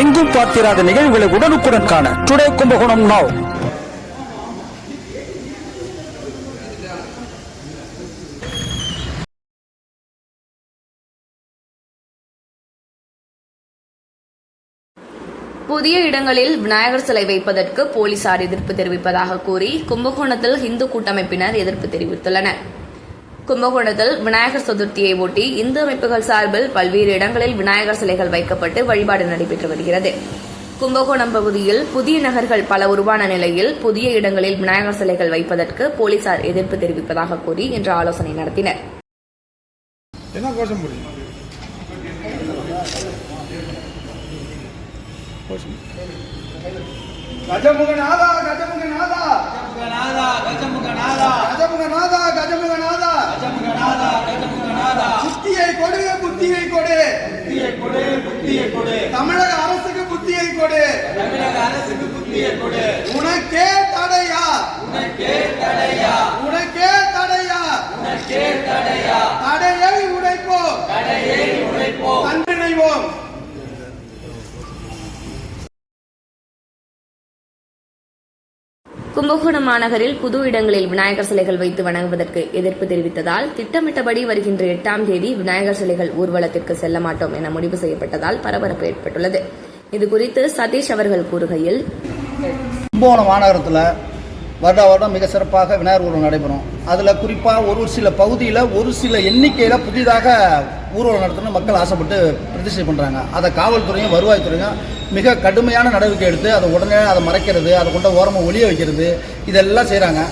எங்கும் பார்த்திராத நிகழ்வுகளை உடனுக்குடன் காண டுடே கும்பகோணம் நாவ் புதிய இடங்களில் விநாயகர் சிலை வைப்பதற்கு போலீசார் எதிர்ப்பு தெரிவிப்பதாக கூறி கும்பகோணத்தில் இந்து கூட்டமைப்பினர் எதிர்ப்பு தெரிவித்துள்ளனர். கும்பகோணத்தில் விநாயகர் சதுர்த்தியை ஒட்டி இந்து அமைப்புகள் சார்பில் பல்வேறு இடங்களில் விநாயகர் சிலைகள் வைக்கப்பட்டு வழிபாடு நடைபெற்று வருகிறது. கும்பகோணம் பகுதியில் புதிய நகர்கள் பல உருவான நிலையில் புதிய இடங்களில் விநாயகர் சிலைகள் வைப்பதற்கு போலீசார் எதிர்ப்பு தெரிவிப்பதாக கூறி இன்று ஆலோசனை நடத்தினர். கஜமுகநாதா. கஜமுகநாதா கஜமுகநாதா. கஜமுகநாதா கஜமுகநாதா. புத்தியை கொடு புத்தியை கொடு. புத்தியை கொடு புத்தியை கொடு. தமிழக அரசுக்கு புத்தியை கொடு. தமிழக அரசுக்கு புத்தியை கொடு. உனக்கே தடையா? உனக்கே தடையா? கும்பகோணம் மாநகரில் புது இடங்களில் விநாயகர் சிலைகள் வைத்து வணங்குவதற்கு எதிர்ப்பு தெரிவித்ததால் திட்டமிட்டபடி வருகின்ற எட்டாம் தேதி விநாயகர் சிலைகள் ஊர்வலத்திற்கு செல்ல மாட்டோம் என முடிவு செய்யப்பட்டதால் பரபரப்பு ஏற்பட்டுள்ளது. இதுகுறித்து சதீஷ் அவர்கள் கூறுகையில் கும்பகோணம் மாநகரத்தில் வருட வருடம் மிக சிறப்பாக விநாயகர் ஊர்வலம் நடைபெறும். அதில் குறிப்பாக ஒரு சில பகுதியில் ஒரு சில எண்ணிக்கையில் புதிதாக ஊர்வலம் நடத்தணும்னு மக்கள் ஆசைப்பட்டு பிரதிஷ்டை பண்ணுறாங்க அதை காவல்துறையும் வருவாய்த்துறையும் மிக கடுமையான நடவடிக்கை எடுத்து அதை உடனே அதை மறைக்கிறது அதை கொண்ட ஓரமாக ஒளிய வைக்கிறது இதெல்லாம் செய்கிறாங்க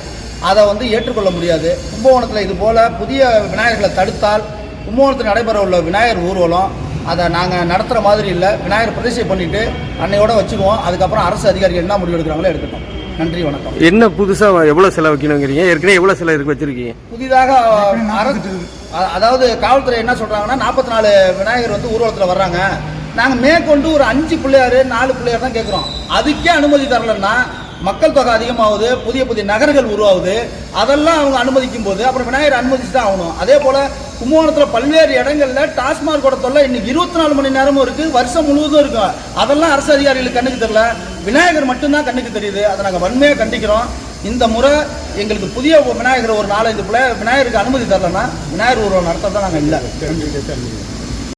அதை வந்து ஏற்றுக்கொள்ள முடியாது. கும்பகோணத்தில் இது போல் புதிய விநாயகர்களை தடுத்தால் கும்பகோணத்தில் நடைபெற உள்ள விநாயகர் ஊர்வலம் அதை நாங்கள் நடத்துகிற மாதிரி இல்லை. விநாயகர் பிரதிஷ்டை பண்ணிவிட்டு அன்னையோட வச்சுக்குவோம். அதுக்கப்புறம் அரசு அதிகாரிகள் என்ன முடிவு எடுக்கிறாங்களோ எடுக்கட்டும் நன்றி வணக்கம். என்ன புதுசா எவ்வளவு செலவு வைக்கணுங்கிறீங்க? ஏற்கனவே எவ்வளவு செலவு இருக்கு வச்சிருக்கீங்க? புதிதாக அரசு அதாவது காவல்துறை என்ன சொல்றாங்கன்னா நாற்பத்தி நாலு விநாயகர் வந்து ஊர்வலத்தில் வர்றாங்க. நாங்கள் மேற்கொண்டு ஒரு அஞ்சு பிள்ளையார் நாலு பிள்ளையார் தான் கேட்குறோம் அதுக்கே அனுமதி தரலன்னா மக்கள் தொகை அதிகமாகுது புதிய புதிய நகரங்கள் உருவாகுது. அதெல்லாம் அவங்க அனுமதிக்கும் போது அப்புறம் விநாயகர் அனுமதிச்சு தான் ஆகணும். அதே போல கும்பகோணத்தில் பல்வேறு இடங்களில் டாஸ்மாக் கூட தொல்லை. இன்னைக்கு இருபத்தி நாலு மணி நேரமும் இருக்கு வருஷம் முழுவதும் இருக்கும் அதெல்லாம் அரசு அதிகாரிகளுக்கு கண்ணுக்கு தெரியல. விநாயகர் மட்டும்தான் கண்ணுக்கு தெரியுது. அதை நாங்கள் வன்மையாக கண்டிக்கிறோம். இந்த முறை எங்களுக்கு புதிய விநாயகர் ஒரு நாலஞ்சு பிள்ளை விநாயகருக்கு அனுமதி தரலன்னா விநாயகர் ஊர்வலம் நடத்த தான் நாங்கள் இல்லை